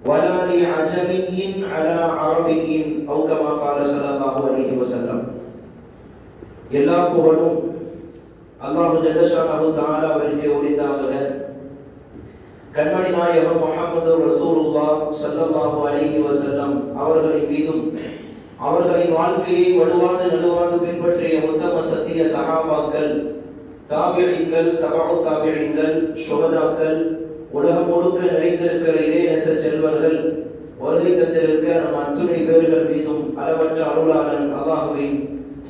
ولا لعجمي على عربي أو كما قال صلى الله عليه وسلم எல்லா புகழும் அல்லாஹு ஜல்லஷானஹு தஆலா அவருக்கு உரித்தாகுக கண்மணி நாயகம் முஹம்மது ரசூலுல்லாஹ் ஸல்லல்லாஹு அலைஹி வஸல்லம் அவர்களின் மீதும் அவர்களின் வாழ்க்கையை வலுவாது நடுவாது பின்பற்றிய உத்தம சத்திய சகாபாக்கள் தாபிழிங்கள் தபாவு தாபிழிங்கள் சுகதாக்கள் உலகம் முழுக்க நிலைத்திருக்கிற இளையரச செல்வர்கள் வருகை தந்திருக்க நம் அத்துணை பேர்கள் மீதும் அளவற்ற அருளாளன் அல்லாஹுவின்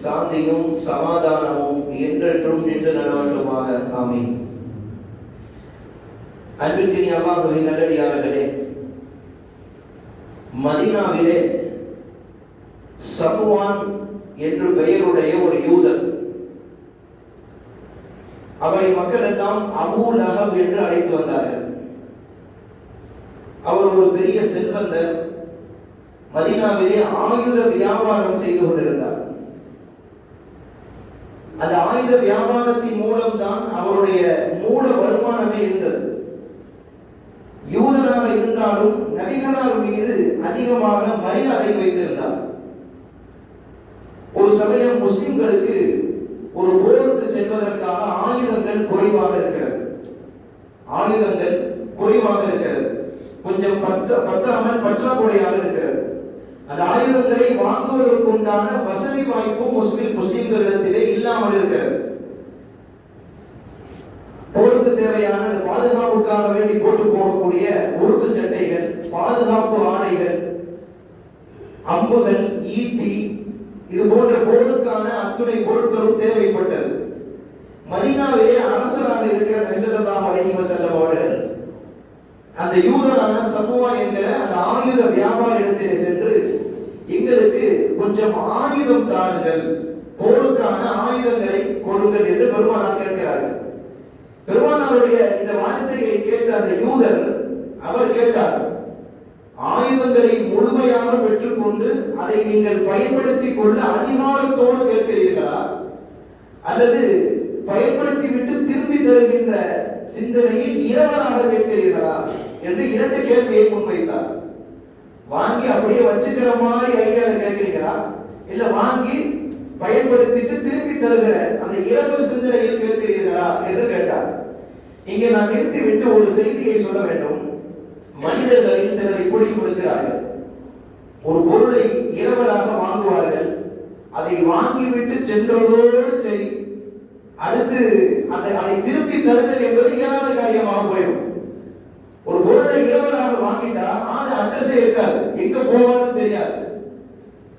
சாந்தியும் சமாதானமும் என்றென்றும் நின்று நடவட்டுமாக ஆமை அன்பிற்கினி அல்லாஹுவின் நல்லடியார்களே மதீனாவிலே சஃப்வான் என்று பெயருடைய ஒரு யூதர் அவரை மக்கள் எல்லாம் அபூ லஹப் என்று அழைத்து வந்தார்கள். அவர் ஒரு பெரிய செல்வந்தர் மதீனாவிலே ஆயுத வியாபாரம் செய்து கொண்டிருந்தார். அந்த ஆயுத வியாபாரத்தின் மூலம் தான் அவருடைய மூல வருமானமே இருந்தது. யூதனாக இருந்தாலும் நபிகளார் மீது அதிகமாக மரியாதை வைத்திருந்தார். ஒரு சமயம் முஸ்லிம்களுக்கு ஒரு போருக்கு செல்வதற்காக ஆயுதங்கள் குறைவாக இருக்கிறது. ஆயுதங்கள் குறைவாக இருக்கிறது. கொஞ்சம் பற்ற பத்தாமல் பற்றாக்குறையாக இருக்கிறது. அந்த ஆயுதங்களை வாங்குவதற்குண்டான வசதி வாய்ப்பும் முஸ்லிம் முஸ்லிம்களிடத்திலே இல்லாமல் இருக்கிறது. போருக்கு தேவையான பாதுகாப்புக்காக வேண்டி போட்டு போகக்கூடிய உறுப்பு சட்டைகள் பாதுகாப்பு ஆணைகள் அம்புகள் ஈட்டி இது போன்ற போருக்கான அத்துணை பொருட்களும் தேவைப்பட்டது. மதினாவிலே அரசராக இருக்கிற நபிசல்லாஹு அலைஹி வஸல்லம் அவர்கள் அந்த யூதனான சஃப்வான் என்கிற அந்த ஆயுத வியாபார இடத்திலே சென்று எங்களுக்கு கொஞ்சம் ஆயுதம் தாருங்கள். போருக்கான ஆயுதங்களை கொடுங்கள் என்று பெருமானார் கேட்கிறார்கள். பெருமானாருடைய இந்த வார்த்தைகளை கேட்ட அந்த யூதர் அவர் கேட்டார் ஆயுதங்களை முழுமையாக பெற்றுக்கொண்டு அதை நீங்கள் பயன்படுத்திக் கொள்ள அதிகாரத்தோடு கேட்கிறீர்களா? அல்லது பயன்படுத்தி விட்டு திரும்பி தருகின்ற சிந்தனையில் இரவலாக கேட்கிறீர்களா? என்று இரண்டு கேள்வியை முன்வைத்தார் வாங்கி அப்படியே வச்சுக்கிற மாதிரி ஐடியால கேட்கிறீங்களா? இல்ல வாங்கி பயன்படுத்திட்டு திருப்பி தருகிற அந்த இரவு சிந்தனையில் கேட்கிறீர்களா என்று கேட்டார். இங்கே நான் நிறுத்தி விட்டு ஒரு செய்தியை சொல்ல வேண்டும். மனிதர்களில் சிலர் இப்படி கொடுக்கிறார்கள். ஒரு பொருளை இரவலாக வாங்குவார்கள். அதை வாங்கிவிட்டு சென்றதோடு சரி அடுத்து அந்த அதை திருப்பி தருதல் என்பது இயலாத காரியமாக போயிடும். ஒரு பொருளை இரவலாக வாங்கிட்டா ஆடு அட்ரஸே இருக்காது. எங்க போவான்னு தெரியாது.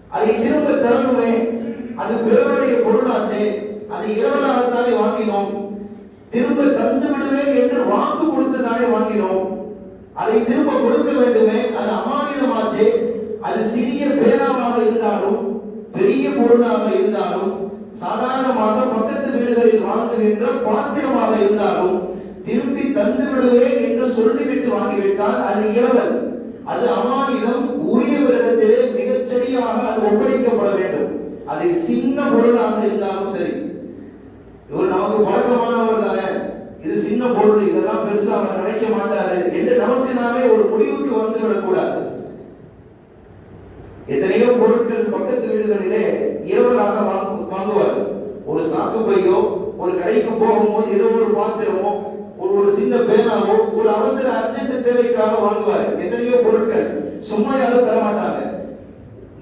அதை திரும்ப தரணுமே. அது பிறருடைய பொருளாச்சே. அதை இரவலாகத்தானே வாங்கினோம். திரும்ப தந்து விடுவேன் என்று வாக்கு கொடுத்ததானே வாங்கினோம். அதை திரும்ப கொடுக்க வேண்டுமே. அது அமானிதமாச்சே. அது சிறிய பேனாவாக இருந்தாலும் பெரிய பொருளாக இருந்தாலும் சாதாரணமாக பக்கத்து வீடுகளில் வாங்குகின்ற பாத்திரமாக இருந்தாலும் திருப்பி தந்து விடுவேன் என்று சொல்லிவிட்டு வாங்கிவிட்டால் அது இரவல். அது அமானிதம் உரியவரிடத்திலே மிகச் சரியாக அது ஒப்படைக்கப்பட வேண்டும். அது சின்ன பொருளாக இருந்தாலும் சரி. இவர் நமக்கு பழக்கமானவர் தானே. இது சின்ன பொருள் இதெல்லாம் பெருசா அவர் நினைக்க மாட்டாரு என்று நமக்கு நாமே ஒரு முடிவுக்கு வந்து விடக்கூடாது எத்தனையோ பொருட்கள் பக்கத்து வீடுகளிலே இரவலாக வாங்குவார். ஒரு சாக்கு பையோ ஒரு கடைக்கு போகும்போது ஏதோ ஒரு பாத்திரமோ ஒரு ஒரு சின்ன பேனாவோ ஒரு அவசர அர்ஜென்ட் தேவைக்காக வாங்குவார். எத்தனையோ பொருட்கள் சும்மா யாரும் தரமாட்டாங்க.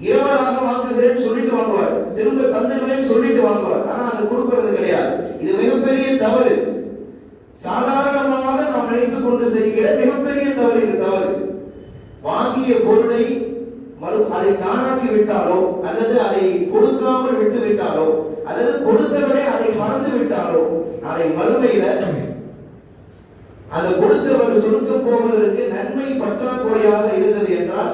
இரவலாக வாங்குகிறேன்னு சொல்லிட்டு வாங்குவார். திரும்ப தந்துடுவேன்னு சொல்லிட்டு வாங்குவார். ஆனா அது கொடுக்கறது கிடையாது. இது மிகப்பெரிய தவறு. சாதாரணமாக நாம் நினைத்துக் கொண்டு செய்கிற மிகப்பெரிய தவறு இது தவறு. வாங்கிய பொருளை மறு அதை காணாக்கி விட்டாலோ அல்லது அதை கொடுக்காமல் விட்டு விட்டாலோ அல்லது கொடுத்தவரை அதை மறந்து விட்டாலோ நாளை மறுமையில அந்த கொடுத்தவர் சுருக்க போவதற்கு நன்மை பற்றாக்குறையாக இருந்தது என்றால்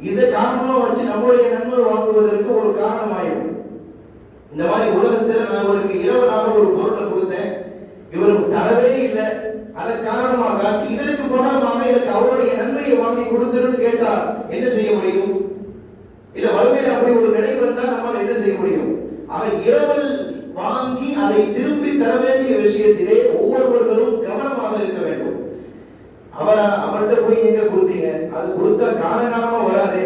இதை காரணமா வச்சு நம்முடைய நன்மை வாங்குவதற்கு ஒரு காரணமாயிடும் இந்த மாதிரி உலகத்தில் நான் இவருக்கு இரவலாக ஒரு பொருளை கொடுத்தேன். இவருக்கு தரவே இல்லை. அதை காரணமாக இதற்கு போனால் எனக்கு அவருடைய நன்மையை வாங்கி கொடுத்துருன்னு கேட்டால் என்ன செய்ய முடியும்? இல்ல வறுமையில் அப்படி ஒரு நிலை வந்தால் நம்மால் என்ன செய்ய முடியும்? ஆக இரவல் வாங்கி அதை திரும்பி தர வேண்டிய விஷயத்திலே ஒவ்வொருவர் இருக்க வேண்டும். அவர் அவர்கிட்ட போய் எங்க கொடுத்தீங்க? அது கொடுத்தா காலகாலமா வராதே.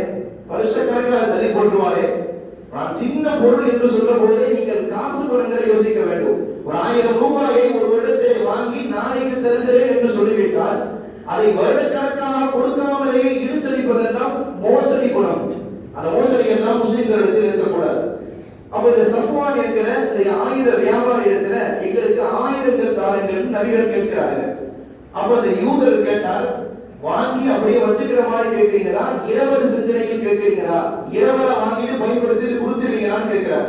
வருஷக்கணக்கில் அது தள்ளி போட்டுருவாரே. நான் சின்ன பொருள் என்று சொல்ல போதே நீங்கள் காசு பணங்களை யோசிக்க வேண்டும். ஒரு ஆயிரம் ரூபாயை ஒரு வருடத்தை வாங்கி நாளைக்கு தருகிறேன் என்று சொல்லிவிட்டால் அதை வருடக்கணக்காக கொடுக்காமலேயே இழுத்தளிப்பதெல்லாம் மோசடி குணம். அந்த மோசடி எல்லாம் முஸ்லிம்கள் இடத்தில் இருக்கக்கூடாது. அப்ப இந்த சஃப்வான் இருக்கிற இந்த ஆயுத வியாபாரி இடத்துல எங்களுக்கு ஆயுதங்கள் தாருங்கள் நபிகள் கேட்கிறார்கள். அப்ப அந்த யூதர் கேட்டார் வாங்கி அப்படியே வச்சுக்கிற மாதிரி கேட்கிறீங்களா? இரவல் சிந்தனையில் கேட்கிறீங்களா? இரவலா வாங்கிட்டு பயன்படுத்தி கொடுத்துருவீங்களான்னு கேட்கிறார்.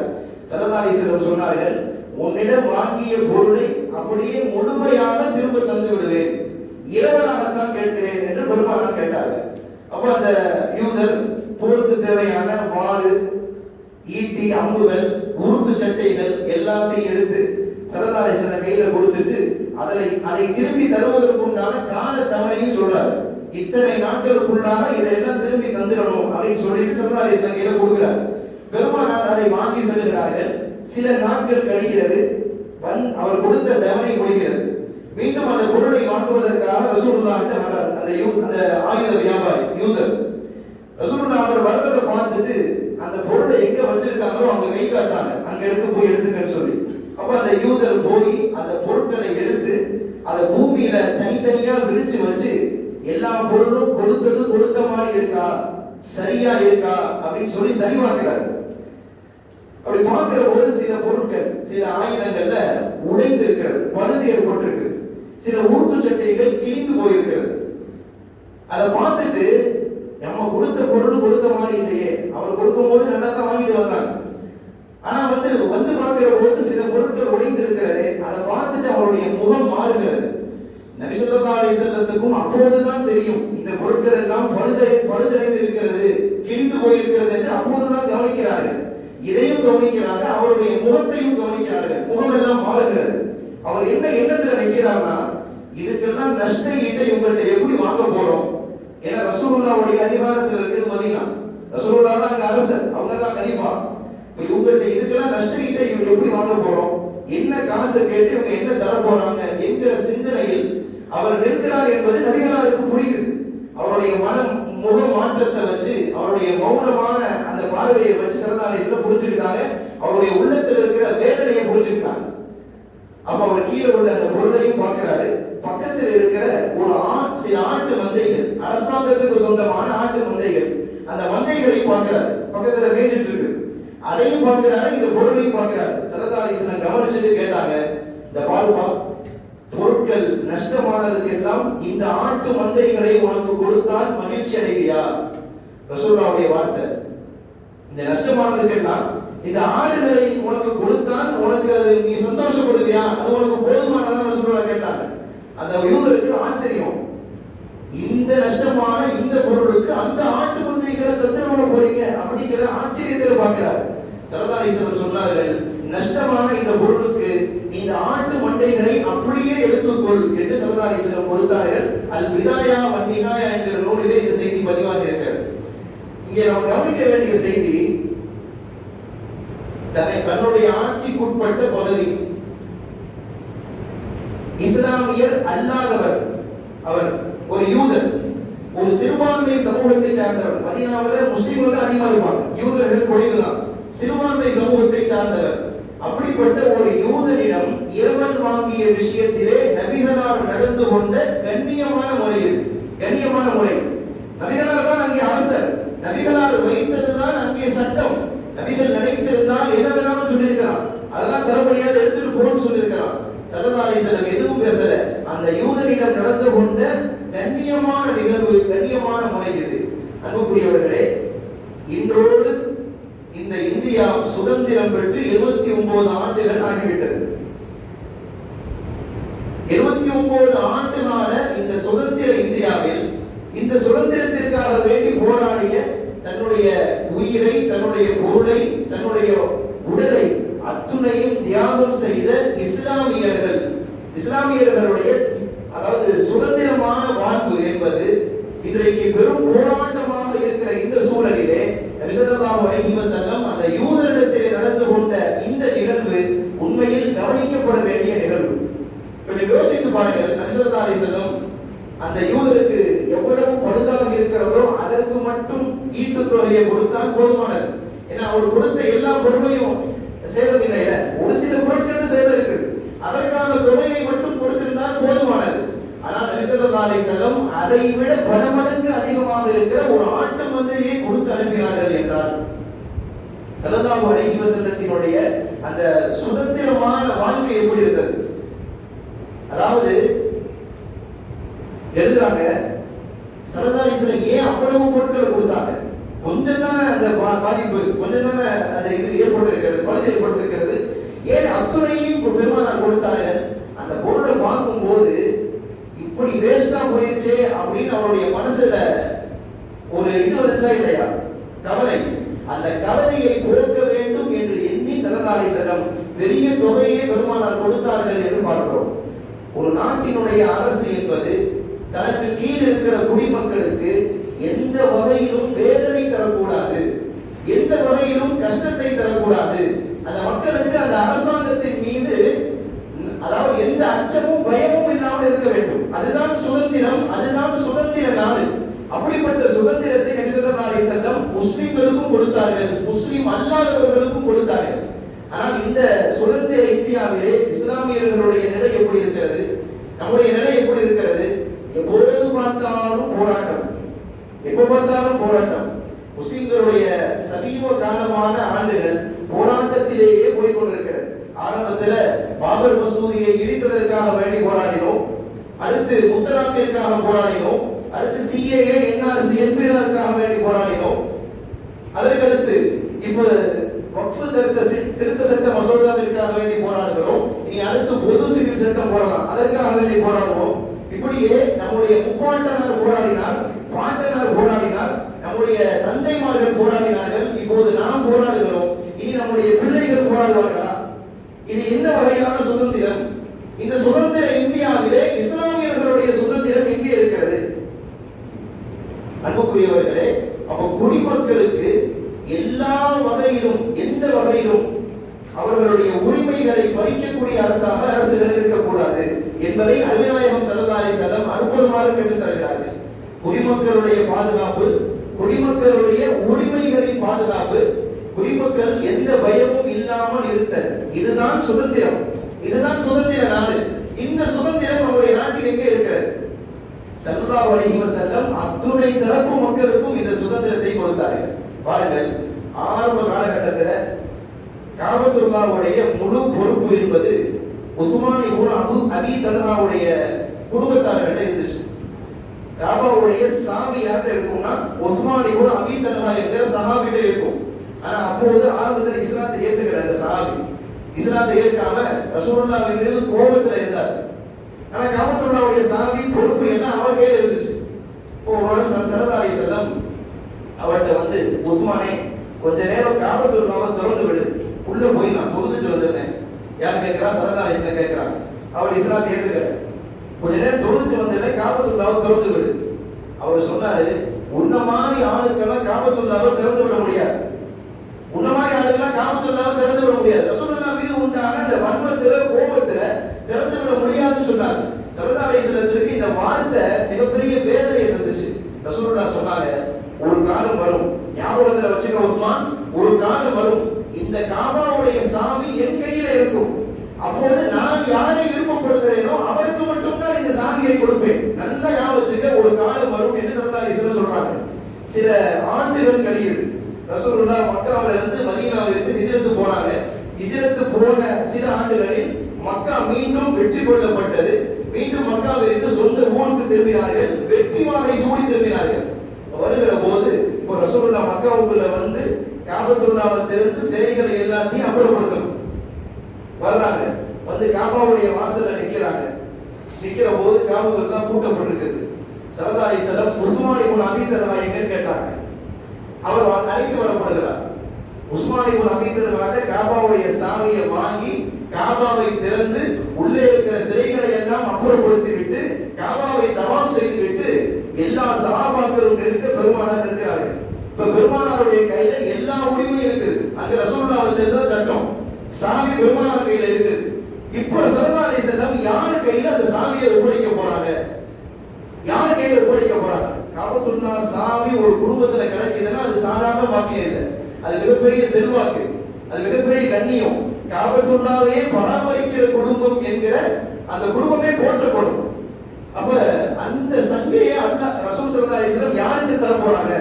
சரதாரீஸ்வரர் சொன்னார்கள் உன்னிடம் வாங்கிய பொருளை அப்படியே முழுமையாக திரும்ப தந்து விடுவேன். இரவலாகத்தான் கேட்கிறேன் என்று பெருமானார் கேட்டார்கள். அப்போ அந்த யூதர் போருக்கு தேவையான வாள் ஈட்டி அம்புகள் உருக்கு சட்டைகள் எல்லாத்தையும் எடுத்து சரதாரேசன கையில கொடுத்துட்டு அதை அதை திருப்பி தருவதற்கு உண்டான கால தவணையும் சொல்றாரு. இத்தனை நாட்களுக்குள்ளாக இதையெல்லாம் திரும்பி தந்துடணும் அப்படின்னு சொல்லிட்டு சரதாரேசன கையில கொடுக்கிறார். பெருமானார் அதை வாங்கி செல்கிறார்கள். சில நாட்கள் கழிகிறது. வன் அவர் கொடுத்த தவணை முடிகிறது. மீண்டும் அந்த பொருளை வாங்குவதற்காக ரசூலுல்லாஹ்ட்ட வர்றார். அந்த யூ அந்த ஆயுத வியாபாரி யூதர். ரசூலுல்லா அவர் வர்றதை பார்த்துட்டு அந்த பொருளை எங்க வச்சிருக்காங்களோ அவங்க கை காட்டாங்க. அங்க இருந்து போய் எடுத்துக்கன்னு சொல்லி. அப்ப அந்த யூதர் போய் அந்த பொருட்களை எடுத்து அதை பூமியில தனித்தனியா விரிச்சு வச்சு எல்லா பொருளும் கொடுத்தது கொடுத்த மாதிரி இருக்கா? சரியா இருக்கா? அப்படின்னு சொல்லி சரி பார்க்கிறாரு அப்படி பார்க்கிற போது சில பொருட்கள் சில ஆயுதங்கள்ல உடைந்து இருக்கிறது பழுது ஏற்பட்டிருக்கு சில உறுப்பு சட்டைகள் கிழிந்து போயிருக்கிறது. அதை பார்த்துட்டு நம்ம கொடுத்த பொருள் கொடுத்த மாதிரி இல்லையே. அவர் கொடுக்கும் போது நல்லா தான் வாங்கிட்டு வந்தாங்க. ஆனா வந்து வந்து பார்க்கிற போது சில பொருட்கள் உடைந்து அதை பார்த்துட்டு அவருடைய முகம் மாறுகிறது. நபிசுல்லா அலிசல்லத்துக்கும் அப்போதுதான் தெரியும் இந்த பொருட்கள் எல்லாம் பழுதை பழுதடைந்து இருக்கிறது கிழிந்து போயிருக்கிறது என்று அப்போதுதான் கவனிக்கிறார்கள். இதையும் கவனிக்கிறாங்க அவருடைய முகத்தையும் கவனிக்கிறார்கள். முகம் எல்லாம் மாறுகிறது. அவர் என்ன எண்ணத்துல நினைக்கிறார்னா இதுக்கெல்லாம் நஷ்ட ஈட்டை உங்கள்கிட்ட எப்படி வாங்க போறோம்? ஏன்னா ரசூல்லாவுடைய அதிகாரத்தில் இருக்குது மதீனா. ரசூல்லா தான் அரசர் அவங்க தான் கலீஃபா. இப்ப இதுக்கெல்லாம் நஷ்ட ஈட்டை இவங்க எப்படி வாங்க போறோம்? என்ன காசு கேட்டு இவங்க என்ன தர போறாங்க என்கிற சிந்தனையில் அவர் நிற்கிறார் என்பது நபிகளாருக்கு புரியுது அவருடைய மனம் முக மாற்றத்தை வச்சு அவருடைய மௌனமான அந்த பார்வையை வச்சு சிறந்தாலேசில புரிஞ்சுக்கிட்டாங்க அவருடைய உள்ளத்தில் இருக்கிற வேதனையை புரிஞ்சுக்கிட்டாங்க அப்ப அவர் கீழே உள்ள அந்த பொருளையும் பார்க்கிறாரு பக்கத்தில் இருக்கிற ஒரு ஆண் சில ஆட்டு மந்தைகள் அரசாங்கத்துக்கு சொந்தமான ஆட்டு மந்தைகள் அந்த மந்தைகளையும் பார்க்கிறார் பக்கத்துல மேய்ஞ்சிட்டு இருக்கு அதையும் பார்க்கிறாரு இந்த பொருளையும் பார்க்கிறாரு. சரதாரிசனம் கவனிச்சுட்டு கேட்டாங்க இந்த பாருப்பா பொருட்கள் நஷ்டமானதுக்கெல்லாம் இந்த ஆட்டு மந்தைகளை உனக்கு கொடுத்தால் மகிழ்ச்சி அடைவியா? ரசூல்லாவுடைய வார்த்தை. இந்த நஷ்டமானதுக்கெல்லாம் இந்த ஆடுகளை உனக்கு கொடுத்தால் உனக்கு அது நீ சந்தோஷப்படுவியா? அது உனக்கு போதுமானதான் ரசூல்லா கேட்டாங்க. அந்த யூதருக்கு ஆச்சரியம். இந்த நஷ்டமான இந்த பொருளுக்கு அந்த ஆட்டு மந்தைகளை தந்து போறீங்க? அப்படிங்கிற ஆச்சரியத்தில் பார்க்கிறாரு. சரதாரீஸ்வரர் சொன்னார்கள் நஷ்டமான இந்த பொருளுக்கு இந்த ஆட்டு மண்டைகளை அப்படியே எடுத்துக்கொள் என்று சரதாரீஸ்வரர் கொடுத்தார்கள். அல் விதாயா வன்னிகாயா என்கிற நூலிலே இந்த செய்தி பதிவாக இருக்கிறது. இங்கே நாம் கவனிக்க வேண்டிய செய்தி தன்னை தன்னுடைய ஆட்சிக்குட்பட்ட பகுதி இஸ்லாமியர் அல்லாதவர் அவர் ஒரு யூதர் ஒரு சிறுபான்மை சமூகத்தை சார்ந்தவர் மதீனாவில் முஸ்லீம்கள் அதிகமாக இருப்பாங்க யூதர்கள் குறைவு தான். சிறுபான்மை சமூகத்தை சார்ந்தவர். அப்படிப்பட்ட ஒரு யூதனிடம் இரவல் வாங்கிய விஷயத்திலே நபிகளால் நடந்து கொண்ட கண்ணியமான முறை இது. கண்ணியமான முறை. நபிகளால் தான் அங்கே அரசர். நபிகளால் வைத்ததுதான் அங்கே சட்டம். நபிகள் நினைத்திருந்தால் என்ன வேணாலும் சொல்லியிருக்கலாம். அதெல்லாம் தர முடியாது எடுத்துட்டு போன்னு சொல்லியிருக்கலாம் சல்லல்லாஹு எதுவும் பேசல அந்த யூதனிடம் நடந்து கொண்ட கண்ணியமான நிகழ்வு கண்ணியமான முறை இது அன்புக்குரியவர்களே இன்றோடு இந்த இந்தியா சுதந்திரம் பெற்று இருபத்தி ஒன்பது ஆண்டுகள் ஆகிவிட்டது. இருபத்தி ஒன்பது ஆண்டு கால இந்த சுதந்திர இந்தியாவில் இந்த சுதந்திரத்திற்காக வேண்டி போராடிய தன்னுடைய உயிரை தன்னுடைய பொருளை தன்னுடைய உடலை அத்துணையும் தியாகம் செய்த இஸ்லாமியர்கள் இஸ்லாமியர்களுடைய அதாவது சுதந்திரமான வாழ்வு என்பது இன்றைக்கு பெரும் போராட்டமாக இருக்கிற இந்த சூழலிலே நபிசல்லாஹு அலைஹி வஸல்லம் அந்த யூதரிடத்தில் நடந்து கொண்ட இந்த நிகழ்வு உண்மையில் கவனிக்கப்பட வேண்டிய நிகழ்வு கொஞ்சம் யோசித்து பாருங்கள் நபிசல்லா அலைஹி வஸல்லம் அந்த யூதருக்கு எவ்வளவு பழுதாக இருக்கிறதோ சாவியை கொடுத்தால் போதுமானது ஏன்னா அவர் கொடுத்த எல்லா பொறுமையும் சேதம் இல்லைல்ல ஒரு சில பொருட்கள் சேதம் இருக்குது அதற்கான தொகையை மட்டும் கொடுத்திருந்தால் போதுமானது ஆனால் நபிசல்லா அலிசல்லம் அதை விட பல மடங்கு அதிகமாக இருக்கிற ஒரு ஆட்டு மந்தையை கொடுத்து அனுப்பினார்கள் என்றால் சல்லல்லாஹு அலைஹி வஸல்லத்தினுடைய அந்த சுதந்திரமான வாழ்க்கை எப்படி இருந்தது அதாவது எழுதுறாங்க. சரதாரிசனை ஏன் அவ்வளவு பொருட்களை கொடுத்தாங்க? கொஞ்சம் தானே அந்த பாதிப்பு கொஞ்சம் தானே அந்த இது ஏற்பட்டிருக்கிறது பழுது ஏற்பட்டிருக்கிறது. ஏன் அத்துணையும் பெருமானார் கொடுத்தாங்க? அந்த பொருளை பார்க்கும்போது இப்படி வேஸ்டா போயிருச்சே அப்படின்னு அவருடைய மனசுல ஒரு இது வந்துச்சா இல்லையா? கவலை. அந்த கவலையை போக்க வேண்டும் என்று எண்ணி சரதாரி பெரிய தொகையை பெருமானார் கொடுத்தார்கள் என்று ஒரு நாட்டினுடைய அரசு என்பது தனக்கு கீழ் இருக்கிற குடிமக்களுக்கு எந்த வகையிலும் வேதனை தரக்கூடாது. எந்த வகையிலும் கஷ்டத்தை தரக்கூடாது. அந்த மக்களுக்கு அந்த அரசாங்கத்தின் மீது அதாவது எந்த அச்சமும் பயமும் இல்லாமல் இருக்க வேண்டும். அதுதான் சுதந்திரம் அதுதான் சுதந்திர நாடு. அப்படிப்பட்ட சுதந்திரத்தை நபிசல்லாஹி செல்லம் முஸ்லிம்களுக்கும் கொடுத்தார்கள். முஸ்லிம் அல்லாதவர்களுக்கும் கொடுத்தார்கள். ஆனால் இந்த சுதந்திர இந்தியாவிலே இஸ்லாமியர்களுடைய நிலை எப்படி இருக்கிறது? நம்முடைய நிலை எப்படி இருக்கிறது? எப்பொழுது பார்த்தாலும் போராட்டம். எப்ப பார்த்தாலும் போராட்டம். முஸ்லிம்களுடைய சமீப காலமான ஆண்டுகள் போராட்டத்திலேயே போய்கொண்டிருக்கிறது ஆரம்பத்துல பாபர் மசூதியை இடித்ததற்காக வேண்டி போராடினோம். அடுத்து முத்தலாத்திற்காக போராடினோம். அடுத்து சிஏஏ என்ஆர்சி என்பதற்காக வேண்டி போராடினோம். அதற்கடுத்து இப்போ வக்ஃபு திருத்த சி- திருத்த சட்ட மசோதாவிற்காக வேண்டி போராடுகிறோம். நீ அடுத்து பொது சிவில் சட்டம் போடலாம். அதற்காக வேண்டி போராடுவோம். இப்படியே நம்முடைய முப்பாட்டனார் போராடினார் பாட்டனார் போராடினார் நம்முடைய தந்தைமார்கள் போராடினார்கள். இப்போது நாம் போராடுகிறோம். இனி நம்முடைய பிள்ளைகள் போராடுவார்களா? இது என்ன வகையான சுதந்திரம்? இந்த சுதந்திர இந்தியாவிலே இஸ்லாமியர்களுடைய சுதந்திரம் எங்கே இருக்கிறது? அன்புக்குரியவர்களே அப்ப குடிமக்களுக்கு எல்லா வகையிலும் எந்த வகையிலும் அவர்களுடைய உரிமைகளை பறிக்கக்கூடிய அரசாக அரசுகள் இருக்கக்கூடாது என்பதை அருவிநாயகம் சரதாரி சதம் அற்புதமாக கற்றுத் தருகிறார்கள். குடிமக்களுடைய பாதுகாப்பு குடிமக்களுடைய உரிமைகளின் பாதுகாப்பு குடிமக்கள் எந்த பயமும் இல்லாமல் இருத்த இதுதான் சுதந்திரம். இதுதான் சுதந்திர நாடு. இந்த சுதந்திரம் நம்முடைய நாட்டில் எங்கே இருக்கிறது? ஸல்லல்லாஹு அலைஹி செல்லம் அத்துணை தரப்பு மக்களுக்கும் இந்த சுதந்திரத்தை கொடுத்தார்கள். பாருங்கள் ஆரம்ப காலகட்டத்தில் காபத்துல்லாவுடைய முழு பொறுப்பு என்பது உசுமான் இப்னு அபு அபி தல்லாவுடைய குடும்பத்தார்கிட்ட இருந்துச்சு. காபாவுடைய சாமி யார்கிட்ட இருக்கும்னா உஸ்மான் இப்னு அபி தல்லா என்கிற சஹாபிட்ட இருக்கும். ஆனா அப்போது ஆரம்பத்தில் இஸ்லாத்தை ஏத்துக்கிற அந்த சஹாபி. இஸ்லாத்தை ஏற்காம ரசூலுல்லாவின் மீது கோபத்துல இருந்தார். ஆனா காபத்துல்லாவுடைய சாமி பொறுப்பு என்ன? அவர் கையில் இருந்துச்சு. இப்போ ஒரு நாள் சரதாரி செல்லம் அவர்கிட்ட வந்து உஸ்மானே கொஞ்ச நேரம் காபத்துல்லாவை திறந்து விடுது உள்ள போய் நான் தொழுதுட்டு வந்துடுறேன் யார் கேட்கிறா? சரதா செல்லம் கேட்கிறாங்க அவள் இஸ்லாத்தை ஏத்துக்கிற கொஞ்ச நேரம் தொழுதுட்டு வந்ததுல காபத்துள்ளாவை திறந்து விடு. அவர் சொன்னாரு உன்ன மாதிரி ஆளுக்கெல்லாம் காபத்துள்ளாவை திறந்து விட முடியாது. உன்ன மாதிரி ஆளுக்கெல்லாம் காபத்துள்ளாவை திறந்து விட முடியாது. ரசூலுல்லாஹ் மீது உண்டான இந்த வன்மத்துல கோபத்துல திறந்து விட முடியாதுன்னு சொன்னாங்க சரதா அலிஸ்லத்திற்கு இந்த வார்த்தை மிகப்பெரிய வேதனை இருந்துச்சு ரசூலுல்லாஹ் சொன்னாங்க ஒரு காலம் வரும். ஞாபகத்துல வச்சுக்க உஸ்மான்? ஒரு காலம் வரும். இந்த காபாவுடைய சாவி என் கையில இருக்கும். அப்போது நான் யாரை விருப்பப்படுகிறேனோ அவருக்கு மட்டும்தான் இந்த சாவியை கொடுப்பேன். நல்லா ஞாபகம் வச்சுக்க ஒரு காலம் வரும் என்று சரதா சொல்றாங்க. சில ஆண்டுகள் கழியுது. ரசூலுல்லா மக்காவில இருந்து மதீனாவிற்கு ஹிஜ்ரத்து போனாங்க. ஹிஜ்ரத்து போன சில ஆண்டுகளில் மக்கா மீண்டும் வெற்றி கொள்ளப்பட்டது. மீண்டும் மக்காவிற்கு சொந்த ஊருக்கு திரும்பினார்கள். வெற்றி மாலை சூடி திரும்பினார்கள் வருகிற போது இப்போ ரசூலுல்லா மக்காவுக்குள்ள வந்து காபத்துல்லாவை திறந்து சிறைகளை எல்லாத்தையும் அப்புறப்படுத்தணும் வர்றாங்க வந்து காபாவுடைய வாசல்ல நிக்கிறாங்க நிக்கிற போது காபத்துல்லா பூட்டப்பட்டிருக்குது சரதாரி செல்லம் உஸ்மான் இப்னு அபீ தல்ஹா எங்கன்னு கேட்டாங்க அவர் வ- அழைத்து வரப்படுகிறார் உஸ்மான் இப்னு அபீ தல்ஹாட்ட காபாவுடைய சாவியை வாங்கி காபாவை திறந்து உள்ளே இருக்கிற சிறைகளை எல்லாம் அப்புறப்படுத்தி விட்டு காபாவை தவாப் செய்து விட்டு எல்லா சஹாபாக்களும் இருக்க பெருமானார் இருக்கிறார்கள் இப்ப பெருமானாருடைய கையில எல்லா உரிமையும் இருக்குது. அது ரசூல்லா வச்சதுதான் சட்டம். சாமி பெருமானார் கையில இருக்குது. இப்போ சல்லல்லாஹு அலைஹி வஸல்லம் யார் கையில அந்த சாமியை ஒப்படைக்க போறாங்க? யார் கையில ஒப்படைக்க போறாங்க? காபத்துல்லா சாமி ஒரு குடும்பத்துல கிடைக்குதுன்னா அது சாதாரண வாக்கியம் இல்லை. அது மிகப்பெரிய செல்வாக்கு. அது மிகப்பெரிய கண்ணியம். காபத்துள்ளாவே பராமரிக்கிற குடும்பம் என்கிற அந்த குடும்பமே போற்றப்படும். அப்ப அந்த சங்கையை அந்த ரசூல் சல்லா அலிஸ்லாம் யாருக்கு தர போறாங்க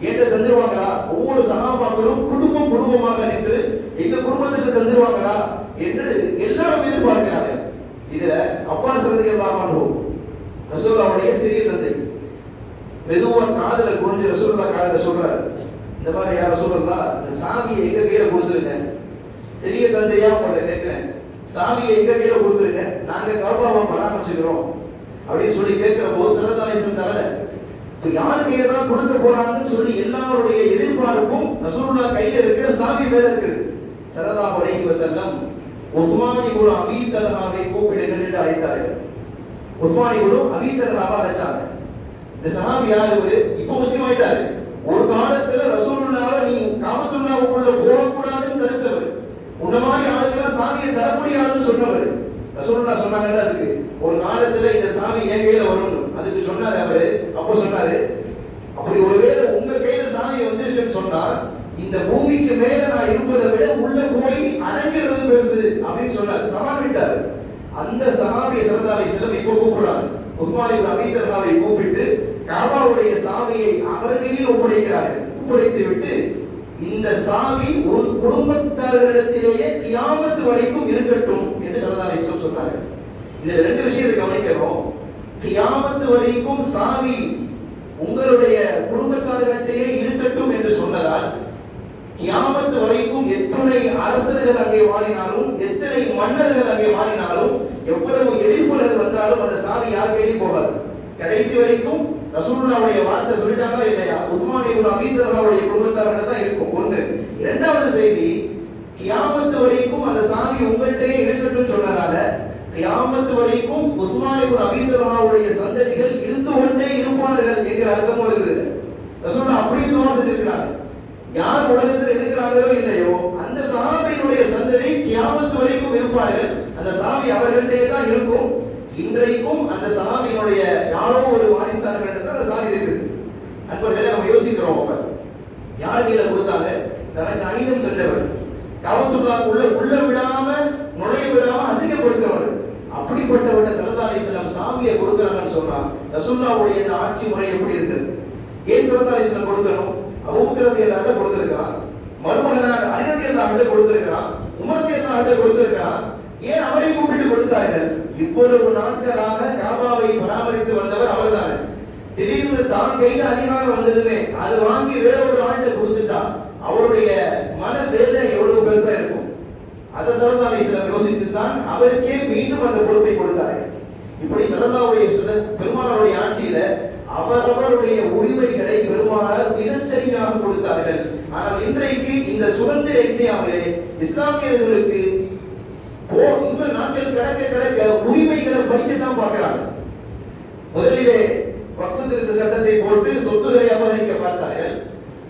என்று தந்துருவாங்களா? ஒவ்வொரு சகாபாக்களும் குடும்பம் குடும்பமாக நின்று எங்க குடும்பத்துக்கு தந்துருவாங்களா? என்று எல்லாரும் எதிர்பார்க்கிறார்கள் இதுல அப்பா சரதி எல்லாம் ரசூல்லாவுடைய சிறிய தந்தை மெதுவா காதல குறிஞ்சு ரசூல்லா காதல சொல்றாரு. இந்த மாதிரி யார் ரசூல்லா இந்த சாமியை எங்க கையில கொடுத்துருங்க? சிறிய தந்தையா உங்களை கேட்கிறேன். சாமியை எங்க கையில கொடுத்துருங்க? நாங்க கர்ப்பாவை பராமரிச்சுக்கிறோம். அப்படின்னு சொல்லி கேட்கிற போது சிறந்தாலேசன் தரல யார் கையில தான் கொடுக்க போறாங்கன்னு சொல்லி எல்லாருடைய எதிர்பார்ப்பும் ரசூலுல்லா கையில இருக்கிற சாமி மேல இருக்குது. சரதா உலகி வசல்லம் உஸ்மானி குரு அபி கூப்பிடுங்கள் என்று அழைத்தார்கள். உஸ்மானி குரு அபி அழைச்சாங்க. இந்த சஹாபி யார் இவரு? இப்போ முஸ்லீம் ஆயிட்டாரு. ஒரு காலத்துல ரசூலுல்லாவை நீ காமத்துல்லாவுக்குள்ள போகக்கூடாதுன்னு தடுத்தவர். உன்ன மாதிரி ஆளுக்கெல்லாம் சாமியை தர முடியாதுன்னு சொன்னவர். ரசூலுல்லா சொன்னாங்கல்ல அதுக்கு. ஒரு காலத்துல இந்த சாமி என் கையில வரும்னு. அதுக்கு சொன்னாரு அவரு. அப்போ சொன்னாரு அப்படி ஒருவேளை உங்க கையில சாமி வந்துருச்சுன்னு சொன்னா இந்த பூமிக்கு மேல நான் இருப்பதை விட உள்ள போய் அடங்கிறது பெருசு. அப்படின்னு சொன்னார். சவால் விட்டாரு அந்த சஹாபிய சிறந்தாலை சிலம் இப்போ கூப்பிடுறாங்க. உஸ்மான் இப்னு கூப்பிட்டு காபாவுடைய சாமியை அவர் கையில் ஒப்படைக்கிறார்கள். ஒப்படைத்து விட்டு இந்த சாமி ஒரு குடும்பத்தார்களிடத்திலேயே கியாமத்து வரைக்கும் இருக்கட்டும் என்று சரதாலை சிலம் சொன்னார்கள் இதுல ரெண்டு விஷயத்தை கவனிக்கிறோம் கியாமத்து வரைக்கும் சாவி உங்களுடைய குடும்பத்தாரிடத்திலே இருக்கட்டும் என்று சொன்னதால் கியாமத்து வரைக்கும் எத்தனை அரசர்கள் அங்கே வாழினாலும் எத்தனை மன்னர்கள் அங்கே வாழினாலும் எவ்வளவு எதிர்ப்புகள் வந்தாலும் அந்த சாவி யார் கையிலும் போகாது. கடைசி வரைக்கும் ரசூலுல்லாவுடைய வார்த்தை சொல்லிட்டாங்களா இல்லையா? உஸ்மான் இப்னு அபீ தல்ஹாவுடைய தான் இருக்கும். ஒண்ணு. இரண்டாவது செய்தி கியாமத்து வரைக்கும் அந்த சாவி உங்கள்கிட்டயே இருக்கட்டும் சொன்னதால கியாமத்து வரைக்கும் உஸ்மான் இப்னு சந்ததிகள் இருந்து கொண்டே இருப்பார்கள் என்கிற அர்த்தம் வருது. ரசூல் அப்படியே துவா செஞ்சிருக்கிறார் யார் உலகத்தில் இருக்கிறார்களோ இல்லையோ அந்த சாபியினுடைய சந்ததி கியாமத்து வரைக்கும் இருப்பார்கள். அந்த சாபி அவர்கள்ட்டே தான் இருக்கும். இன்றைக்கும் அந்த சாபியினுடைய யாரோ ஒரு வாரிசார்கள் அந்த சாபி இருக்குது. அன்பர்களே நம்ம யோசிக்கிறோம் அப்ப. யார் கீழே கொடுத்தாங்க? தனக்கு அநீதம் சென்றவர். கவத்துள்ளாக்குள்ள உள்ள விடாம நுழைய விடாம அப்படிப்பட்டவர்கிட்ட சரதா அலிஸ்லாம் சாமியை கொடுக்குறாங்கன்னு சொன்னா ரசுல்லாவுடைய இந்த ஆட்சி முறை எப்படி இருக்குது ஏன் சரதா அலிஸ்லாம் கொடுக்கணும்? அபூபக்கரதி எல்லாட்ட கொடுத்திருக்கான் மருமகனார் அலிரதி எல்லாட்ட கொடுத்திருக்கான் உமரதி எல்லாட்ட கொடுத்திருக்கான் ஏன் அவரை கூப்பிட்டு கொடுத்தார்கள்? இவ்வளவு நாட்களாக காபாவை பராமரித்து வந்தவர் அவர்தான். திடீர்னு தான் கையில் அதிகாரம் வந்ததுமே அது வாங்கி வேற ஒரு ஆட்டை கொடுத்துட்டா அவருடைய மன வேதனை அந்த சரதா யோசித்து தான் அவருக்கே மீண்டும் அந்த பொறுப்பை கொடுத்தார்கள். இப்படி சரதாவுடைய பெருமானாருடைய ஆட்சியில அவரவருடைய உரிமைகளை பெருமானார் மிகச்சரியாக கொடுத்தார்கள். ஆனால் இன்றைக்கு இந்த சுதந்திர இந்தியாவிலே இஸ்லாமியர்களுக்கு இன்னும் நாட்கள் கிடக்க கிடக்க உரிமைகளை படிக்கத்தான் பார்க்கிறாங்க முதலிலே வக்ஃபு திருத்த சட்டத்தை போட்டு சொத்துக்களை அபகரிக்க பார்த்தார்கள்.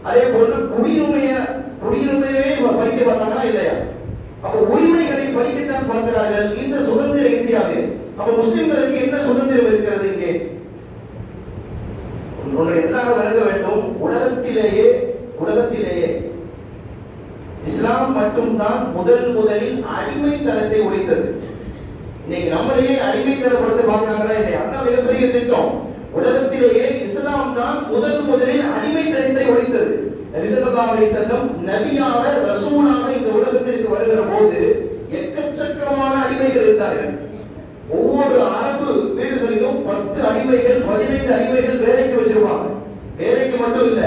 அதே போன்று குடியுரிமை குடியுரிமையே படிக்க பார்த்தாங்களா இல்லையா அப்ப உரிமைகளை படிக்கத்தான் பார்க்கிறார்கள் இந்த சுதந்திர இந்தியாவில் அப்ப முஸ்லிம்களுக்கு என்ன சுதந்திரம் இருக்கிறது இங்கே ஒன்றை எல்லாரும் விளங்க வேண்டும் உலகத்திலேயே உலகத்திலேயே இஸ்லாம் மட்டும்தான் முதல் முதலில் அடிமைத்தனத்தை ஒழித்தது இன்னைக்கு நம்மளையே அடிமைத்தனப்படுத்த பார்க்கிறாங்களா இல்லையா அதான் மிகப்பெரிய திட்டம் உலகத்திலேயே இஸ்லாம் தான் முதல் முதலில் அடிமைத்தனத்தை ஒழித்தது நபிசல்லாஹு செல்லம் நபியாக ரசூலாக இந்த உலகத்திற்கு வருகிற போது எக்கச்சக்கமான அடிமைகள் இருந்தார்கள் ஒவ்வொரு அரபு வீடுகளிலும் பத்து அடிமைகள் பதினைந்து அடிமைகள் வேலைக்கு வச்சிருப்பாங்க வேலைக்கு மட்டும் இல்ல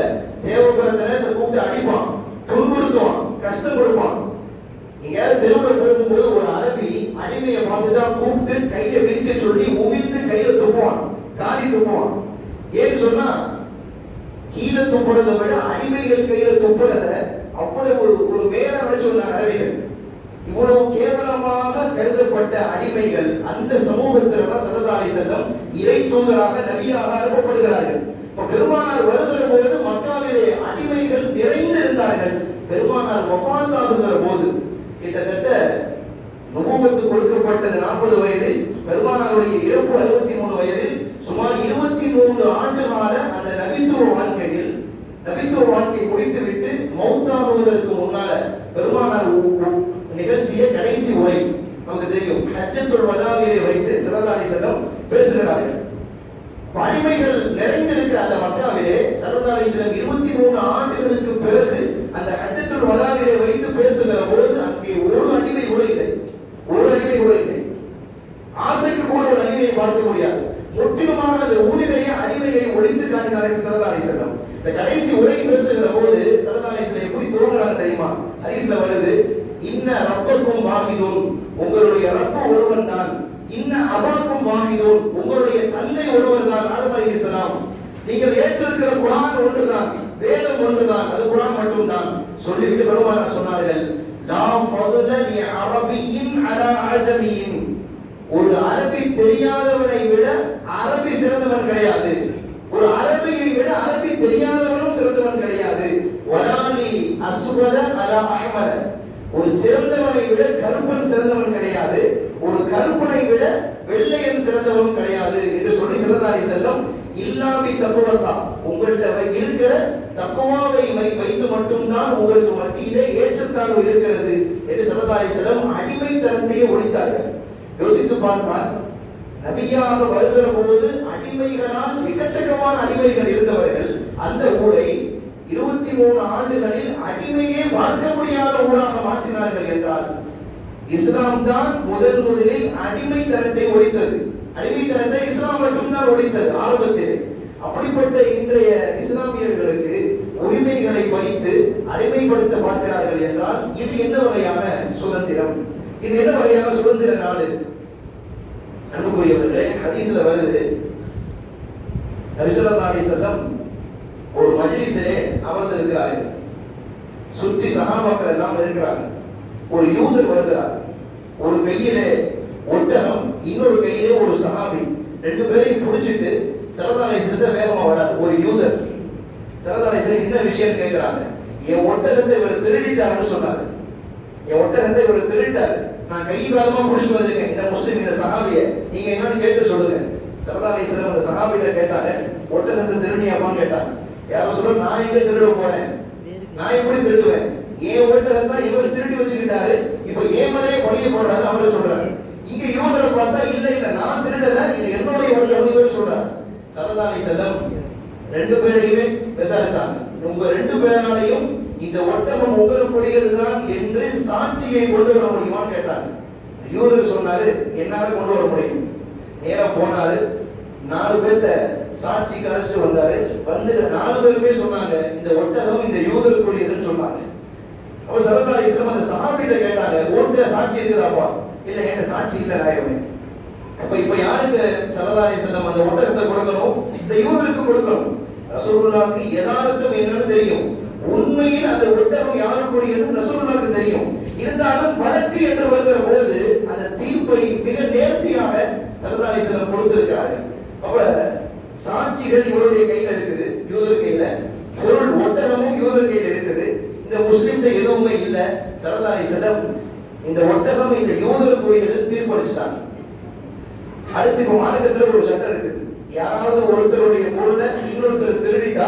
தேவைப்படுறத கூப்பிட்டு அடிப்பான் துன்புறுத்துவான் கஷ்டம் கொடுப்பான் நீங்க தெருவில் போகும்போது ஒரு அரபி அடிமையை பார்த்துட்டா கூப்பிட்டு கையை விரிக்க சொல்லி உமிழ்ந்து கையில துப்புவான் காலி துப்புவான் ஏன்னு சொன்னா கீழே துப்புறதை விட அடிமைகள் கையில துப்புறத அவ்வளவு ஒரு ஒரு மேலான சொன்னாங்க அரபிகள் இவ்வளவு கேவலமாக கருதப்பட்ட அடிமைகள் அந்த சமூகத்துல தான் சரதாரி செல்லம் இறை தூதராக நபியாக அனுப்பப்படுகிறார்கள் இப்ப பெருமானார் வருகிற போது மக்காவிலே அடிமைகள் நிறைந்து இருந்தார்கள் பெருமானார் வஃபாத்தாகுகிற போது கிட்டத்தட்ட நுபுவத்து கொடுக்கப்பட்டது நாற்பது வயதில் பெருமானாருடைய இறப்பு அறுபத்தி மூணு வயதில் சுமார் இருபத்தி மூன்று ஆண்டு கால அந்த நபித்துவ வாழ்க்கையில் முடித்துவிட்டு மௌத்தாகுவதற்கு முன்னால பெருமானார் உ- உ- நிகழ்த்திய கடைசி உரை நமக்கு தெரியும் ஹஜ்ஜத்துல் வதாவிலே வைத்து சிறந்தாடி செல்லம் பேசுகிறார்கள் வலிமைகள் நிறைந்திருக்கிற அந்த மக்காவிலே சரதாரி சிலம் இருபத்தி மூணு ஆண்டுகளுக்கு பிறகு அந்த ஹஜ்ஜத்துல் வதாவிலே வைத்து பேசுகிற போது அங்கே ஒரு அடிமை கூட இல்லை ஒரு அடிமை கூட இல்லை ஆசைக்கு கூட ஒரு அடிமையை பார்க்க முடியாது முற்றிலுமாக அந்த ஊரிலேயே அடிமையை ஒழித்து காட்டினார்கள் சரதாரி செல்லம் இந்த கடைசி உரை பேசுகிற போது சரதாரி செல்லம் எப்படி துவங்குறாங்க தெரியுமா ஹதீஸ்ல வருது இன்ன ரப்பக்கும் வாங்கிதோன் உங்களுடைய ரப்ப ஒருவன் தான் இன்ன அபாக்கும் வாங்கிதோன் உங்களுடைய தந்தை ஒருவர் தான் ஆதம் அலைஹிஸ்ஸலாம் நீங்கள் ஏற்றிருக்கிற குரான் ஒன்றுதான் வேதம் ஒன்றுதான் அது குரான் மட்டும்தான் சொல்லிவிட்டு பெருமானார் சொன்னார்கள் லா ஃபதுல லி அரபியின் அலா அஜமியின் ஒரு அரபி தெரியாதவனை விட அரபி சிறந்தவன் கிடையாது. ஒரு அரபியை விட அரபி தெரியாதவனும் சிறந்தவன் கிடையாது. வலாலி அஸ்வத அலா ஒரு சிறந்தவனை விட கருப்பன் சிறந்தவன் கிடையாது. ஒரு கருப்பனை விட வெள்ளையன் சிறந்தவன் கிடையாது. என்று சொல்லி சிறந்தாரி செல்லம் இல்லாமி தான் உங்கள்கிட்ட இருக்கிற தக்குவாவை வைத்து மட்டும்தான் உங்களுக்கு மத்தியிலே ஏற்றத்தாழ்வு இருக்கிறது என்று சிறந்தாரி அடிமை அடிமைத்தனத்தையே ஒழித்தார்கள். யோசித்து பார்த்தால் நபியாக வருகிற பொழுது அடிமைகளால் எக்கச்சக்கமான அடிமைகள் இருந்தவர்கள் அந்த ஊரை இருபத்தி மூணு ஆண்டுகளில் அடிமையே பார்க்க முடியாத ஊராக மாற்றினார்கள் என்றால் இஸ்லாம் தான் முதல் முதலில் அடிமைத்தனத்தை ஒழித்தது. அடிமைத்தனத்தை இஸ்லாம் மட்டும்தான் ஒழித்தது ஆரம்பத்திலே. அப்படிப்பட்ட இன்றைய இஸ்லாமியர்களுக்கு உரிமைகளை பறித்து அடிமைப்படுத்த பார்க்கிறார்கள் என்றால் இது என்ன வகையான சுதந்திரம்? இது என்ன வகையான சுதந்திர நாடு? அன்புக்குரியவர்களே ஹதீஸ்ல வருது. நபிசல்லா அலிசல்லம் ஒரு மஜ்லிஸிலே அமர்ந்திருக்கிறார்கள். சுற்றி சகாபாக்கள் எல்லாம் இருக்கிறாங்க ஒரு யூதர் வருகிறார். ஒரு கையிலே ஒட்டகம் இன்னொரு கையிலே ஒரு சகாபி ரெண்டு பேரையும் பிடிச்சிட்டு சிறந்த வேகமா வராது ஒரு யூதர். சரதாலேசன் என்ன விஷயம் கேட்கிறாங்க. என் ஒட்டகத்தை இவர் திருடிட்டாருன்னு சொன்னாரு. என் ஒட்டகத்தை இவர் திருட்டாரு நான் கை காலமா புடிச்சு வந்திருக்கேன். இந்த முஸ்லீம் இந்த சஹாபிய. நீங்க என்னன்னு கேட்டு சொல்லுங்க. சரதாலேசன் அந்த சஹாபிட்ட கேட்டாங்க. ஒட்டகத்தை திருடியாமான்னு கேட்டாங்க. யாரும் சொல்ல நான் எங்க திருட போறேன்? நான் எப்படி திருடுவேன்? என் ஒட்டகத்தை இவர் திருடி வச்சுக்கிட்டாரு இப்ப என் மேலே பழிய போடுறாரு அவரு சொல்றாரு இங்க யூதரை பார்த்தா இல்ல இல்ல நான் திருடல இது என்னுடைய ஒட்டகம் இவர் சொல்றாரு சரதாலை செல்லம் ரெண்டு பேரையுமே விசாரிச்சாங்க உங்க ரெண்டு பேராலையும் இந்த ஒட்டகம் உங்களுக்குடையதுதான் என்று சாட்சியை கொண்டு வர முடியுமான்னு கேட்டாங்க யூதர் சொன்னாரு என்னால கொண்டு வர முடியும் நேரா போனாரு நாலு பேர்த்த சாட்சி கழிச்சிட்டு வந்தாரு வந்து நாலு பேருமே சொன்னாங்க இந்த ஒட்டகம் இந்த யூதருக்குரியதுன்னு சொன்னாங்க அப்ப சரதாரி இஸ்லாம் அந்த சஹாபிட்ட கேட்டாங்க ஒருத்தர் சாட்சி இருக்குதாப்பா இல்ல எங்க சாட்சி இல்ல நாயகமே அப்ப இப்ப யாருக்கு சரதாரி செல்லம் அந்த ஒட்டகத்தை கொடுக்கணும் இந்த யூதருக்கு கொடுக்கணும் ரசூலுல்லாஹ்க்கு யதார்த்தம் என்னன்னு தெரியும் உண்மையில் அந்த ஒட்டகம் யாருக்குரியது ரசூலுல்லாஹ்க்கு தெரியும் இருந்தாலும் வழக்கு என்று வருகிற பொழுது அந்த தீர்ப்பை மிக நேர்த்தியாக சரதாரி செல்லம் கொடுத்திருக்கிறார்கள் அப்ப சாட்சிகள் இவருடைய கையில இருக்குது. யூதர் கையில. பொருள் ஒட்டகமும் யூதர் கையில இருக்குது. இந்த முஸ்லிம்கிட்ட எதுவுமே இல்லை. சரதாரி செல்லம் இந்த ஒட்டகம் இந்த யூதருக்குரியது தீர்ப்பளிச்சிட்டாங்க. அடுத்து இப்போ மார்க்கத்தில் ஒரு சட்டம் இருக்குது. யாராவது ஒருத்தருடைய பொருளை இன்னொருத்தர் திருடிட்டா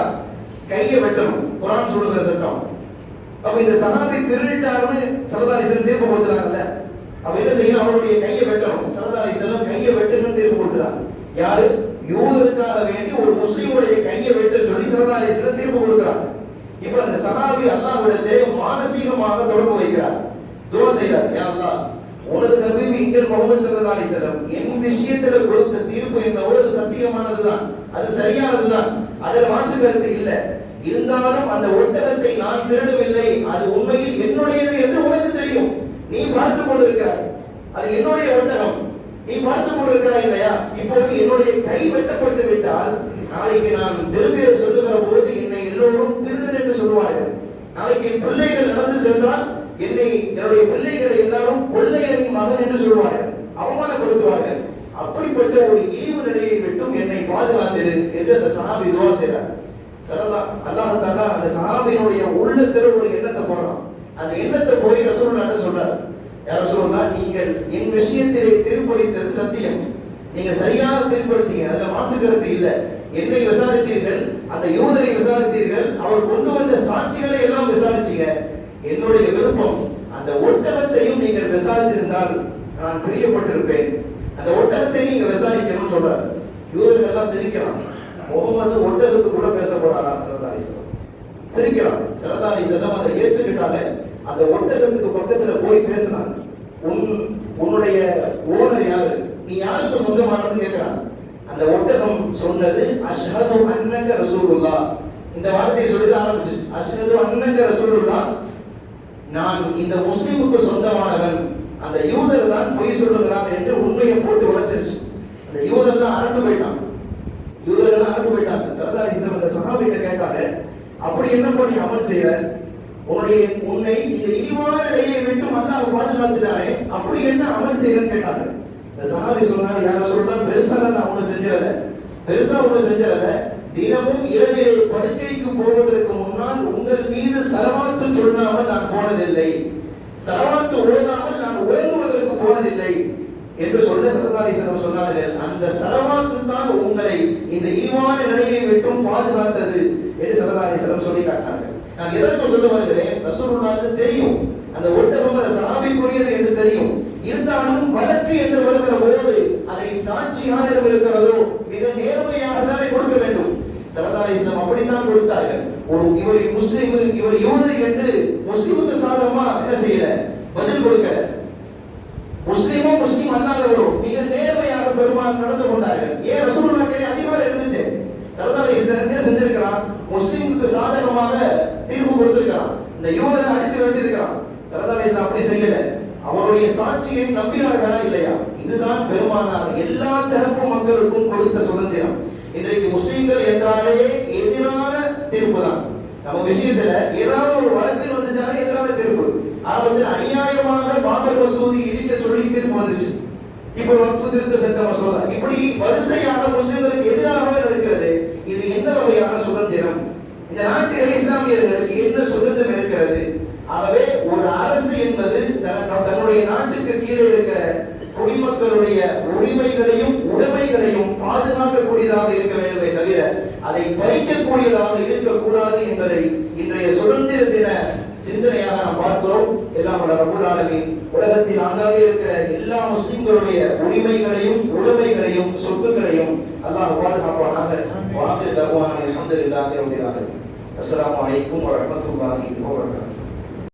கையை வெட்டணும். குரான் சொல்லுகிற சட்டம். அப்ப இந்த சனாபி திருடிட்டாருன்னு சரதாரிசன் தீர்ப்பு கொடுத்துறாங்கல்ல. அப்ப என்ன செய்யணும்? அவருடைய கையை வெட்டணும். சரதாரிசனம் கையை வெட்டணும்னு தீர்ப்பு கொடுத்துறாங்க. யாரு? யூதருக்காக வேண்டி ஒரு முஸ்லீமுடைய கையை வெட்ட சொல்லி சரதாரிசனம் தீர்ப்பு கொடுக்கிறார். இப்ப அந்த சகாபி அல்லாவிடத்தை மானசீகமாக தொடர்பு வைக்கிறார். துவா செய்கிறார் யா உனது நபி எங்கள் முகமது ஸல்லல்லாஹு அலைஹி என் விஷயத்துல கொடுத்த தீர்ப்பு என்னவோ அது சத்தியமானதுதான். அது சரியானதுதான். அதில் மாற்று கருத்து இல்லை. இருந்தாலும் அந்த ஒட்டகத்தை நான் திருடவில்லை. அது உண்மையில் என்னுடையது என்று உனக்கு தெரியும். நீ பார்த்து கொண்டிருக்கிறாய். அது என்னுடைய ஒட்டகம். நீ பார்த்து கொண்டிருக்கிறாய் இல்லையா? இப்பொழுது என்னுடைய கை வெட்டப்பட்டு விட்டால் நாளைக்கு நான் திரும்பிய சொல்லுகிற போது என்னை எல்லோரும் திருடன் என்று சொல்லுவார்கள் நாளைக்கு என் பிள்ளைகள் என்னை என்னுடைய பிள்ளைகளை எல்லாரும் கொள்ளையறி மகன் என்று சொல்வார்கள் அவமானப்படுத்துவார்கள் அப்படிப்பட்ட ஒரு இழிவு நிலையை விட்டும் என்னை பாதுகாத்திடு என்று அந்த சஹாபி துவா செய்றார் சரலா அல்லாஹ் தஆலா அந்த சஹாபியினுடைய உள்ளத்துல ஒரு எண்ணத்தை போடுறான் அந்த எண்ணத்தை போய் ரசூலுல்லாஹ் சொல்றார் யா ரசூலுல்லாஹ் நீங்கள் என் விஷயத்திலே தீர்ப்பளித்தது சத்தியம் நீங்க சரியாக தீர்ப்பளித்தீங்க அதுல மாற்று கருத்து இல்ல என்னை விசாரித்தீர்கள் அந்த யூதரை விசாரித்தீர்கள் அவர் கொண்டு வந்த சாட்சிகள் போறாரா சரதாரி செல்லம் சிரிக்கிறான். சரதாரி அதை ஏற்றுக்கிட்டாலே அந்த ஒட்டகத்துக்கு பக்கத்துல போய் பேசினாங்க உன் உன்னுடைய ஓனர் யாரு? நீ யாருக்கு சொந்தமானன்னு கேட்கிறான். அந்த ஒட்டகம் சொன்னது அஷ்ஹது அன்னக ரசூலுல்லா. இந்த வார்த்தையை சொல்லி ஆரம்பிச்சு அஷ்ஹது அன்னக ரசூலுல்லா. நான் இந்த முஸ்லிமுக்கு சொந்தமானவன். அந்த யூதர் தான் பொய் சொல்லுகிறான் என்று உண்மையை போட்டு உடைச்சிருச்சு. அந்த யூதர் தான் அரண்டு போயிட்டான். யூதர்கள் அரண்டு போயிட்டாங்க. சரதாரி இஸ்லாம் அந்த சஹாபிட்ட கேட்டாங்க அப்படி என்ன பண்ணி அமல் செய்யற உன்னுடைய உன்னை இந்த இழிவான நிலையை விட்டு அல்லாஹ் பாதுகாத்துட்டானே அப்படி என்ன அமல் செய்யறன்னு கேட்டாங்க. இந்த சகாபி சொன்னார் யார சொல்றா பெருசா நான் ஒண்ணு செஞ்சிடல பெருசா ஒண்ணு செஞ்சிடல தினமும் இரவில் படுக்கைக்கு போவதற்கு முன்னால் உங்கள் மீது சரவாத்து சொல்லாமல் நான் போனதில்லை. சரவாத்து ஓதாமல் என்று சொல்ல சரதாரீசனம் சொன்னார்கள் அந்த சரவாத்து தான் உங்களை இந்த இழிவான நிலையை விட்டும் பாதுகாத்தது என்று சரதாரீசனம் சொல்லி காட்டினார்கள். நான் எதற்கு சொல்ல வருகிறேன் ரசூலுல்லாஹ்க்கு தெரியும். அந்த ஒட்டகம் அந்த சாபிக்குரியது என்று தெரியும். இருந்தாலும் வழக்கு என்று வருகிற போது அதை சாட்சி யாரிடம் இருக்கிறதோ மிக நேர்மையாக தானே கொடுக்க வேண்டும். சரதாரி இஸ்லாம் அப்படித்தான் கொடுத்தார்கள். ஒரு இவர் முஸ்லிம் இவர் யூதர் என்று முஸ்லிமுக்கு சாதகமா என்ன செய்யல? பதில் கொடுக்க முஸ்லிமோ முஸ்லிம் அல்லாதவரோ மிக நேர்மையாக பெருமாள் நடந்து கொண்டார்கள் ஏன் ரசூலுல்லாஹ்க்கு அதிகாரம் இருந்துச்சு சரதாரி என்ன செஞ்சிருக்கிறான் முஸ்லிமுக்கு சாதகமாக தீர்ப்பு கொடுத்திருக்கிறான் இந்த யூதரை அடிச்சு வெட்டிருக்கிறான் சரதாரி இஸ்லாம் அப்படி செய்யல அவருடைய சாட்சியை நம்பினார்களா இல்லையா இதுதான் பெருமானார் எல்லா தரப்பு மக்களுக்கும் கொடுத்த சுதந்திரம் இன்றைக்கு முஸ்லிம்கள் என்றாலே எதிரான தீர்ப்பு தான் நம்ம விஷயத்துல ஏதாவது ஒரு வழக்கில் வந்துட்டாலும் எதிரான தீர்ப்பு ஆரம்பத்தில் அநியாயமாக பாபர் மசூதி இடிக்க சொல்லி தீர்ப்பு வந்துச்சு. இப்போ வக்ஃபு திருத்த சட்ட மசோதா இப்படி வரிசையாக முஸ்லிம்களுக்கு எதிராகவே நடக்கிறது. இது எந்த வகையான சுதந்திரம்? இந்த நாட்டில் இஸ்லாமியர்களுக்கு என்ன சுதந்திரம் இருக்கிறது? ஆகவே ஒரு அரசு என்பது தன்னுடைய நாட்டுக்கு கீழே இருக்கிற குடிமக்களுடைய உரிமைகளையும் உடைமைகளையும் பாதுகாக்கக்கூடியதாக இருக்க வேண்டுமே தவிர அதை பறிக்கக்கூடியதாக இருக்கக்கூடாது என்பதை இன்றைய சுதந்திர தின சிந்தனையாக நாம் பார்க்கிறோம். எல்லாம் ஆலமீன். உலகத்தில் அங்காக இருக்கிற எல்லா முஸ்லிம்களுடைய உரிமைகளையும் உடைமைகளையும் சொத்துக்களையும் அல்லாஹ் பாதுகாப்பானாக வாசில் தருவான அல்ஹம்துலில்லாஹி ரப்பில் ஆலமீன். அஸ்ஸலாமு அலைக்கும் வரஹ்மத்துல்லாஹி வபரகாத்துஹு.